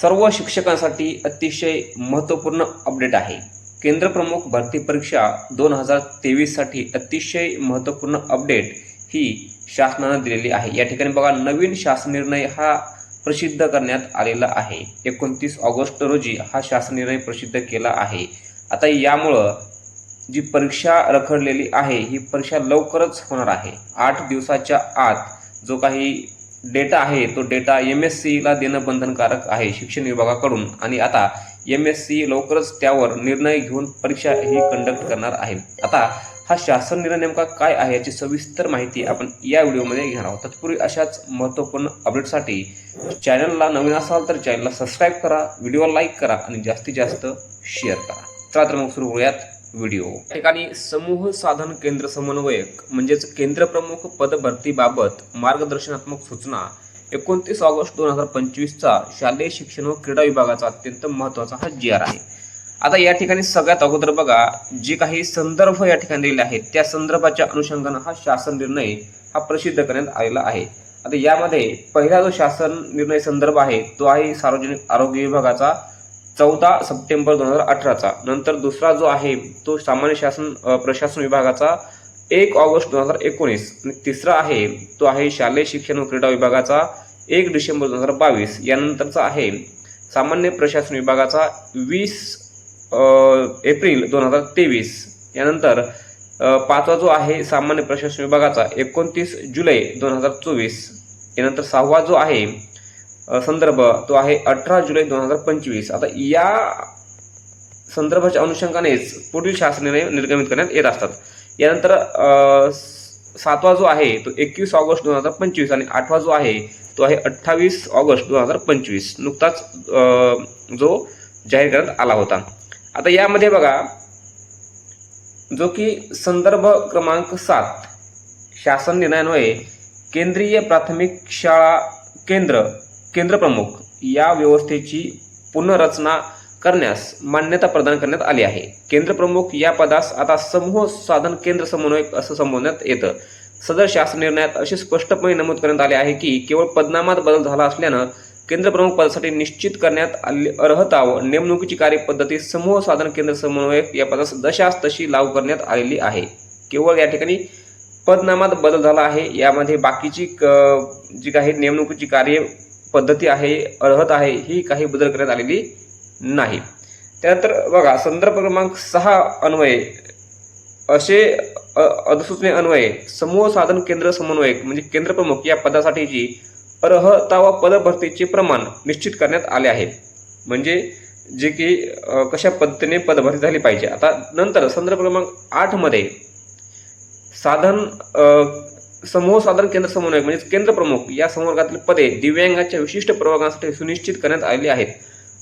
सर्व शिक्षकांसाठी अतिशय महत्त्वपूर्ण अपडेट आहे. केंद्र प्रमुख भरती परीक्षा दोन हजार तेवीससाठी अतिशय महत्त्वपूर्ण अपडेट ही शासनानं दिलेली आहे. या ठिकाणी बघा नवीन शासन निर्णय हा प्रसिद्ध करण्यात आलेला आहे. एकोणतीस ऑगस्ट रोजी हा शासन निर्णय प्रसिद्ध केला आहे. आता यामुळं जी परीक्षा रखडलेली आहे ही परीक्षा लवकरच होणार आहे. आठ दिवसाच्या आत जो काही डेटा आहे तो डेटा एम एस सीला देणं बंधनकारक आहे शिक्षण विभागाकडून. आणि आता एम एस सी लवकरच त्यावर निर्णय घेऊन परीक्षा ही कंडक्ट करणार आहे. आता हा शासन निर्णय नेमका काय आहे याची सविस्तर माहिती आपण या व्हिडिओमध्ये घेणार आहोत. तत्पूर्वी अशाच महत्त्वपूर्ण अपडेटसाठी चॅनलला नवीन असाल तर चॅनलला सबस्क्राईब करा व्हिडिओ लाईक करा आणि जास्तीत जास्त शेअर करा. चला तर मग सुरू होऊयात व्हिडिओ. ठिकाणी समूह साधन केंद्र समन्वयक म्हणजेच केंद्र प्रमुख पद भरतीबाबत मार्गदर्शनात्मक सूचना एकोणतीस ऑगस्ट दोन हजार पंचवीसचा शालेय शिक्षण व क्रीडा विभागाचा अत्यंत महत्त्वाचा हा जी आर आहे. आता या ठिकाणी सगळ्यात अगोदर बघा जे काही संदर्भ या ठिकाणी दिलेले आहेत त्या संदर्भाच्या अनुषंगानं हा शासन निर्णय हा प्रसिद्ध करण्यात आलेला आहे. आता यामध्ये पहिला जो शासन निर्णय संदर्भ आहे तो आहे सार्वजनिक आरोग्य विभागाचा. चौदा सप्टेंबर दोन हजार अठराचा. नंतर दुसरा जो आहे तो सामान्य शासन प्रशासन विभागाचा एक ऑगस्ट दोन हजार एकोणीस. आणि तिसरा आहे तो आहे शालेय शिक्षण व क्रीडा विभागाचा एक डिसेंबर दोन हजार बावीस. यानंतरचा आहे सामान्य प्रशासन विभागाचा वीस एप्रिल दोन हजार तेवीस. यानंतर पाचवा जो आहे सामान्य प्रशासन विभागाचा एकोणतीस जुलै दोन हजार चोवीस. यानंतर सहावा जो आहे संदर्भ तो आहे अठरा जुलै दोन हजार पंचवीस. आता या संदर्भाच्या अनुषंगानेच पुढील शासन निर्णय निर्गमित करण्यात येत असतात. यानंतर सातवा जो आहे तो एकवीस ऑगस्ट दोन हजार पंचवीस आणि आठवा जो आहे तो आहे अठ्ठावीस ऑगस्ट दोन हजार पंचवीस. नुकताच जो जाहीर करण्यात आला होता. आता यामध्ये बघा जो की संदर्भ क्रमांक सात शासन निर्णयान्वये केंद्रीय प्राथमिक शाळा केंद्र केंद्रप्रमुख या व्यवस्थेची पुनर्रचना करण्यास मान्यता प्रदान करण्यात आली आहे. केंद्रप्रमुख या पदास आता समूह साधन केंद्र समन्वयक असं संबोधण्यात येतं. सदर शासन निर्णयात असे स्पष्टपणे नमूद करण्यात आले आहे की केवळ पदनामात बदल झाला असल्यानं केंद्रप्रमुख पदासाठी निश्चित करण्यात आले अर्हता व नेमणुकीची कार्यपद्धती समूह साधन केंद्र समन्वयक या पदास दशास तशी लागू करण्यात आलेली आहे. केवळ या ठिकाणी पदनामात बदल झाला आहे यामध्ये बाकीची क- जी काही नेमणुकीची कार्य पद्धती आहे अर्हत आहे ही काही बदल करण्यात आलेली नाही. त्यानंतर बघा संदर्भ क्रमांक सहा अन्वये. असे अधिसूचने अन्वये. समूह साधन केंद्र समन्वयक म्हणजे केंद्र प्रमुख या पदासाठीची अर्हता व पदभरतीचे प्रमाण निश्चित करण्यात आले आहे. म्हणजे जे की कशा पद्धतीने पदभरती झाली पाहिजे. आता नंतर संदर्भ क्रमांक आठमध्ये साधन समूह साधारण केंद्र समन्वयक म्हणजे केंद्र प्रमुख या संवर्गातील पदे दिव्यांगाच्या विशिष्ट प्रवर्गासाठी सुनिश्चित करण्यात आलेली आहेत.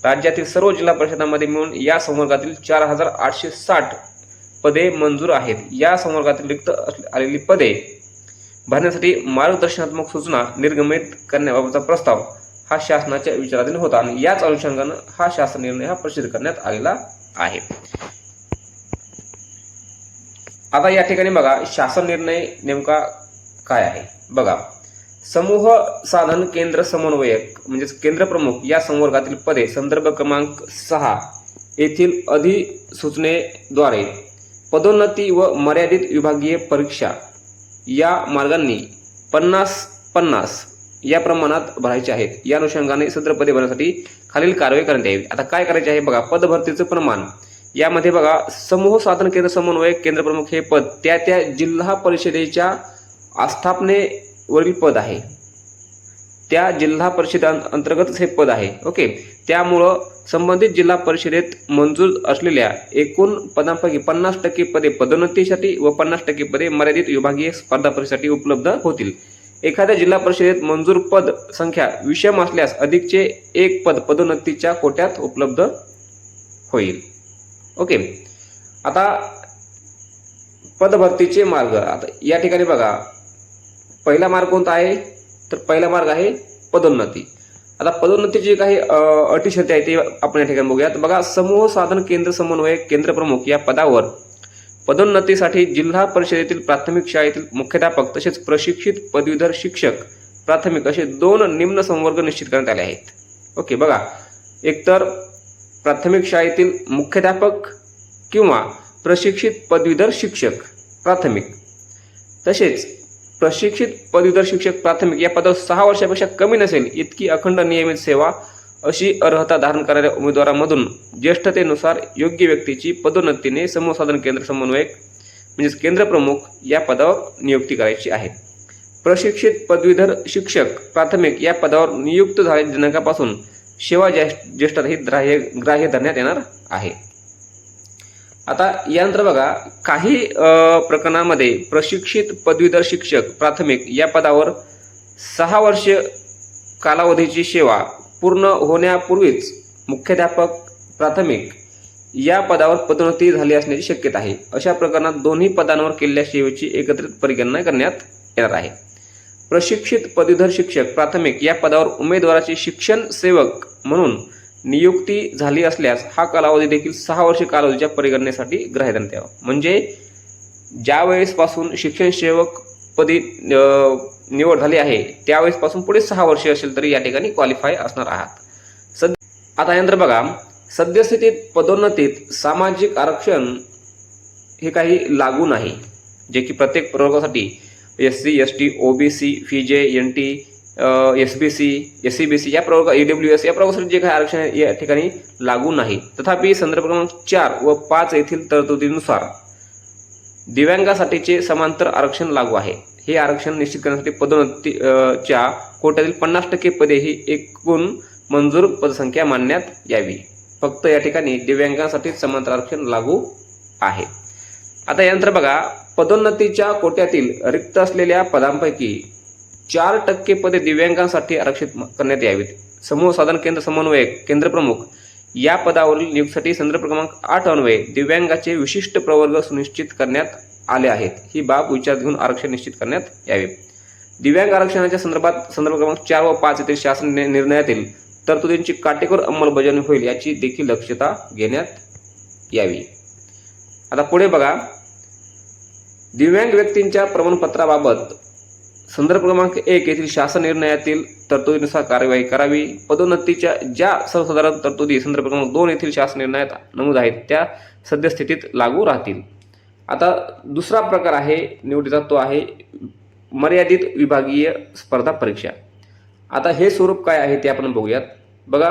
राज्यातील सर्व जिल्हा परिषदांमध्ये मिळून या संवर्गातील चार हजार आठशे साठ पदे मंजूर आहेत. या संवर्गातील रिक्त आलेली पदे भरण्यासाठी मार्गदर्शनात्मक सूचना निर्गमित करण्याबाबतचा प्रस्ताव हा शासनाच्या विचाराधीन होता आणि याच अनुषंगानं हा शासन निर्णय हा प्रसिद्ध करण्यात आलेला आहे. आता या ठिकाणी बघा शासन निर्णय नेमका काय आहे? बघा समूह साधन केंद्र समन्वयक म्हणजेच केंद्र प्रमुख या संवर्गातील पदे संदर्भ क्रमांक सहा येथील अधिसूचनेद्वारे पदोन्नती व मर्यादित विभागीय परीक्षा या मार्गांनी पन्नास पन्नास या प्रमाणात भरायचे आहेत. या अनुषंगाने सदर पदे भरण्यासाठी खालील कारवाई करण्यात यावी. आता काय करायचे आहे? बघा पदभरतीचं प्रमाण. यामध्ये बघा समूह साधन केंद्र समन्वयक केंद्र प्रमुख हे पद त्या त्या जिल्हा परिषदेच्या आस्थापनेवरील पद आहे. त्या जिल्हा परिषद अंतर्गतच हे पद आहे. ओके? त्यामुळं संबंधित जिल्हा परिषदेत मंजूर असलेल्या एकूण पदांपैकी पन्नास टक्के पदे पदोन्नतीसाठी व पन्नास टक्के पदे मर्यादित विभागीय स्पर्धा परीक्षेसाठी उपलब्ध होतील. एखाद्या जिल्हा परिषदेत मंजूर पद संख्या विषम असल्यास अधिकचे एक पद पदोन्नतीच्या कोट्यात उपलब्ध होईल. ओके? आता पदभरतीचे मार्ग. आता या ठिकाणी बघा. पहिला मार्ग कोणता आहे? तर पहिला मार्ग आहे पदोन्नती. आता पदोन्नतीची काही अटी शर्ती आहे ते आपण या ठिकाणी बघूयात. बघा समूह साधन केंद्र समन्वयक केंद्र प्रमुख या पदावर पदोन्नतीसाठी जिल्हा परिषदेतील प्राथमिक शाळेतील मुख्याध्यापक तसेच प्रशिक्षित पदवीधर शिक्षक प्राथमिक असे दोन निम्न संवर्ग निश्चित करण्यात आले आहेत. ओके बघा. एकतर प्राथमिक शाळेतील मुख्याध्यापक किंवा प्रशिक्षित पदवीधर शिक्षक प्राथमिक. तसेच प्रशिक्षित पदवीधर शिक्षक प्राथमिक या पदावर सहा वर्षापेक्षा कमी नसेल इतकी अखंड नियमित सेवा अशी अर्हता धारण करणाऱ्या उमेदवारांमधून ज्येष्ठतेनुसार योग्य व्यक्तीची पदोन्नतीने समूहसाधन केंद्र समन्वयक म्हणजेच केंद्र प्रमुख या पदावर नियुक्ती करायची आहे. प्रशिक्षित पदवीधर शिक्षक प्राथमिक या पदावर नियुक्त झालेल्या दिनांकापासून सेवा ज्येष्ठ ज्येष्ठता ही ग्राह्य ग्राह्य धरण्यात येणार आहे. आता यानंतर बघा काही प्रकरणामध्ये प्रशिक्षित पदवीधर शिक्षक प्राथमिक या पदावर सहा वर्ष कालावधीची सेवा पूर्ण होण्यापूर्वीच मुख्याध्यापक प्राथमिक या पदावर पदोन्नती झाली असण्याची शक्यता आहे. अशा प्रकरणात दोन्ही पदांवर केलेल्या सेवेची एकत्रित परिगणना करण्यात येणार आहे. प्रशिक्षित पदवीधर शिक्षक प्राथमिक या पदावर उमेदवाराचे शिक्षण सेवक म्हणून नियुक्ती झाली असल्यास हा कालावधी देखील सहा वर्ष कालावधीच्या परिगणनेसाठी ग्राह्य द्यावा. म्हणजे ज्या वेळेसपासून शिक्षण सेवक पदी निवड झाली आहे त्यावेळेसपासून पुढे सहा वर्षे असेल तरी या ठिकाणी क्वालिफाय असणार आहात. सद आता यानंतर बघा. सद्यस्थितीत पदोन्नतीत सामाजिक आरक्षण हे काही लागू नाही. जे की प्रत्येक प्रवर्गासाठी S C S T O B C fee J N T S B C S C B C या प्रवर्ग ई डब्ल्यू एस या प्रवर्गासाठी जे काही आरक्षण या ठिकाणी लागू नाही. तथापि संदर्भ क्रमांक चार व पाच येथील तरतुदीनुसार दिव्यांगासाठीचे समांतर आरक्षण लागू आहे. हे आरक्षण निश्चित करण्यासाठी पदोन्नती च्या कोट्यातील पन्नास टक्के पदे ही एकूण मंजूर पदसंख्या मानण्यात यावी. फक्त या ठिकाणी दिव्यांगासाठी समांतर आरक्षण लागू आहे. आता यानंतर बघा पदोन्नतीच्या कोट्यातील रिक्त असलेल्या पदांपैकी चार टक्के पदे दिव्यांगांसाठी आरक्षित करण्यात यावीत. समूह साधन केंद्र समन्वयक केंद्र प्रमुख. या पदावरील नियुक्तीसाठी संदर्भ क्रमांक आठ अन्वये दिव्यांगाचे विशिष्ट प्रवर्ग सुनिश्चित करण्यात आले आहेत. ही बाब विचारात घेऊन आरक्षण निश्चित करण्यात यावे. दिव्यांग आरक्षणाच्या संदर्भात संदर्भ क्रमांक चार व पाच येथील शासन निर्णयातील तरतुदींची काटेकोर अंमलबजावणी होईल याची देखील दक्षता घेण्यात यावी. आता पुढे बघा. दिव्यांग व्यक्तींच्या प्रमाणपत्राबाबत संदर्भ क्रमांक एक येथील शासन निर्णयातील तरतुदीनुसार कार्यवाही करावी. पदोन्नतीच्या ज्या सर्वसाधारण तरतुदी संदर्भ क्रमांक दोन येथील शासन निर्णयात नमूद आहेत त्या सद्यस्थितीत लागू राहतील. आता दुसरा प्रकार आहे निवडीचा तो आहे मर्यादित विभागीय स्पर्धा परीक्षा. आता हे स्वरूप काय आहे ते आपण बघूयात. बघा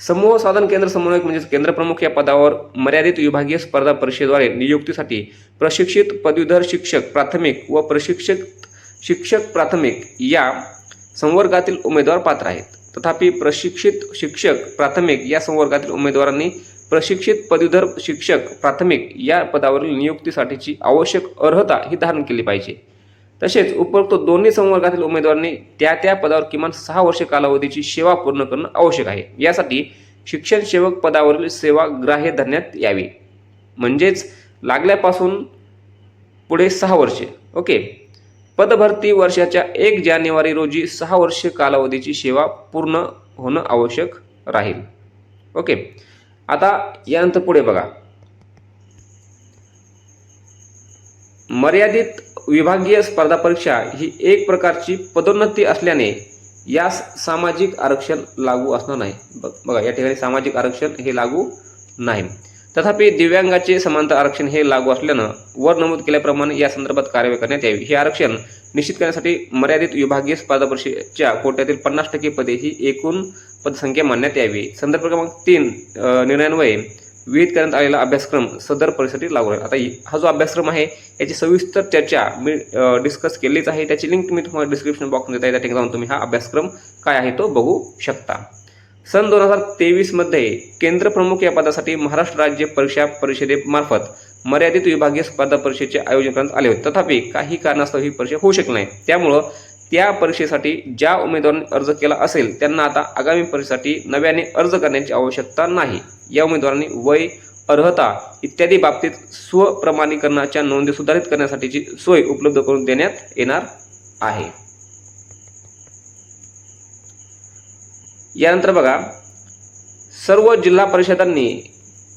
समूह साधन केंद्र समन्वयक म्हणजेच केंद्र प्रमुख या पदावर मर्यादित विभागीय स्पर्धा परीक्षेद्वारे नियुक्तीसाठी प्रशिक्षित पदवीधर शिक्षक प्राथमिक व प्रशिक्षक शिक्षक प्राथमिक या संवर्गातील उमेदवार पात्र आहेत. तथापि प्रशिक्षित शिक्षक प्राथमिक या संवर्गातील उमेदवारांनी प्रशिक्षित पदवीधर शिक्षक प्राथमिक या पदावरील नियुक्तीसाठीची आवश्यक अर्हता ही धारण केली पाहिजे. तसेच उपरोक्त दोन्ही संवर्गातील उमेदवारांनी त्या त्या पदावर किमान सहा वर्ष कालावधीची सेवा पूर्ण करणं आवश्यक आहे. यासाठी शिक्षण सेवक पदावरील सेवा ग्राह्य धरण्यात यावी. म्हणजेच लागल्यापासून पुढे सहा वर्षे. ओके? पदभरती वर्षाच्या एक जानेवारी रोजी सहा वर्षे कालावधीची सेवा पूर्ण होणं आवश्यक राहील. ओके. आता यानंतर पुढे बघा. मर्यादित विभागीय स्पर्धा परीक्षा ही एक प्रकारची पदोन्नती असल्याने यास सामाजिक आरक्षण लागू असणार नाही. बघा या ठिकाणी सामाजिक आरक्षण हे लागू नाही. तथापि दिव्यांगाचे समांतर आरक्षण हे लागू असल्यानं वर नमूद केल्याप्रमाणे या संदर्भात कार्यवाही करण्यात यावी. हे आरक्षण निश्चित करण्यासाठी मर्यादित विभागीय स्पर्धा परिषदेच्या कोट्यातील पन्नास टक्के पदे ही एकूण पदसंख्या मानण्यात यावी. संदर्भ क्रमांक तीन निर्णयान्वये विहित करण्यात आलेला अभ्यासक्रम सदर परीक्षेसाठी लागू राहील आता हा जो अभ्यासक्रम आहे याची सविस्तर चर्चा मी डिस्कस केलीच आहे. त्याची लिंक मी तुम्हाला डिस्क्रिप्शन बॉक्समध्ये देत आहे. त्या ठिकाणी जाऊन तुम्ही हा अभ्यासक्रम काय आहे तो बघू शकता. सन दोन हजार तेवीसमध्ये केंद्र प्रमुख या पदासाठी महाराष्ट्र राज्य परीक्षा परिषदेमार्फत मर्यादित विभागीय स्पर्धा परीक्षेचे आयोजन करण्यात आले होते. तथापि काही कारणास्तव ही परीक्षा होऊ शकली नाही. त्यामुळं त्या परीक्षेसाठी ज्या उमेदवारांनी अर्ज केला असेल त्यांना आता आगामी परीक्षेसाठी नव्याने अर्ज करण्याची आवश्यकता नाही. या उमेदवारांनी वय अर्हता इत्यादी बाबतीत स्वप्रमाणीकरणाच्या नोंदी सुधारित करण्यासाठीची सोय उपलब्ध करून देण्यात येणार आहे. यानंतर बघा सर्व जिल्हा परिषदांनी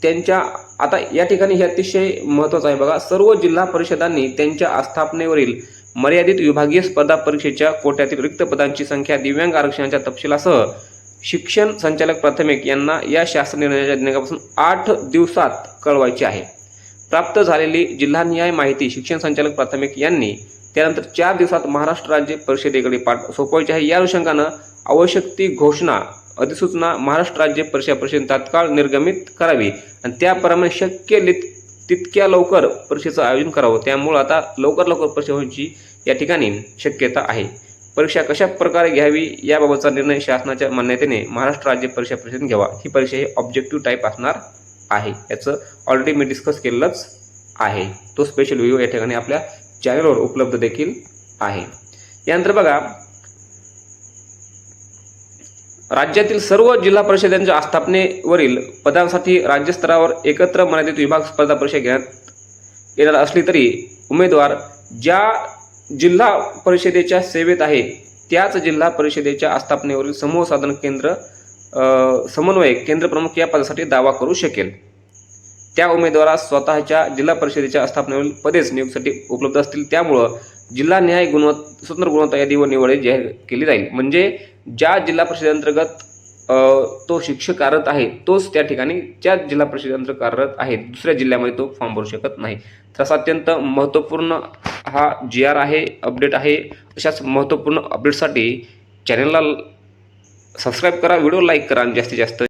त्यांच्या आता या ठिकाणी हे अतिशय महत्त्वाचं आहे बघा सर्व जिल्हा परिषदांनी त्यांच्या आस्थापनेवरील मर्यादित विभागीय स्पर्धा परीक्षेच्या कोट्यातील रिक्त पदांची संख्या दिव्यांग आरक्षणाच्या तपशिलासह शिक्षण संचालक प्राथमिक यांना या शासन निर्णयाच्या दिनांकापासून आठ दिवसात कळवायची आहे. प्राप्त झालेली जिल्हानिहाय माहिती शिक्षण संचालक प्राथमिक यांनी त्यानंतर चार दिवसात महाराष्ट्र राज्य परिषदेकडे पाठ सोपवायची आहे. या अनुषंगानं आवश्यक ती घोषणा अधिसूचना महाराष्ट्र राज्य परिषद परिषद तात्काळ निर्गमित करावी. आणि त्याप्रमाणे शक्य लित तितक्या लवकर परीक्षेचं आयोजन करावं. त्यामुळं आता लवकर लवकर परीक्षा होण्याची या ठिकाणी शक्यता आहे. परीक्षा कशा प्रकारे घ्यावी याबाबतचा निर्णय शासनाच्या मान्यतेने महाराष्ट्र राज्य परीक्षा परिषदेने घ्यावा. ही परीक्षा ही ऑब्जेक्टिव्ह टाईप असणार आहे. याचं ऑलरेडी मी डिस्कस केलेलंच आहे. तो स्पेशल व्हिडिओ या ठिकाणी आपल्या चॅनलवर उपलब्ध देखील आहे. यानंतर बघा राज्यातील सर्व जिल्हा परिषदांच्या आस्थापनेवरील पदांसाठी राज्यस्तरावर एकत्र मर्यादित विभाग स्पर्धा परीक्षा घेण्यात येणार असली तरी उमेदवार ज्या जिल्हा परिषदेच्या सेवेत आहे त्याच जिल्हा परिषदेच्या आस्थापनेवरील समूह साधन केंद्र समन्वय केंद्र प्रमुख या पदासाठी दावा करू शकेल. त्या उमेदवारास स्वतःच्या जिल्हा परिषदेच्या आस्थापनेवरील पदेच नियुक्तीसाठी उपलब्ध असतील. त्यामुळं जिल्हा न्याय गुणवत्ता स्वतंत्र गुणवत्ता यादी व निवड जाहीर केली जाईल. म्हणजे ज्या जिल्हा परिषदेअंतर्गत तो शिक्षक कार्यरत आहे तोच त्या ठिकाणी ज्या जिल्हा परिषदेअंतर्गत कार्यरत आहे दुसऱ्या जिल्ह्यामध्ये तो फॉर्म भरू शकत नाही. तर असा अत्यंत महत्त्वपूर्ण हा जी आर आहे अपडेट आहे. अशाच महत्त्वपूर्ण अपडेटसाठी चॅनलला सबस्क्राईब करा व्हिडिओ लाईक करा आणि जास्तीत जास्त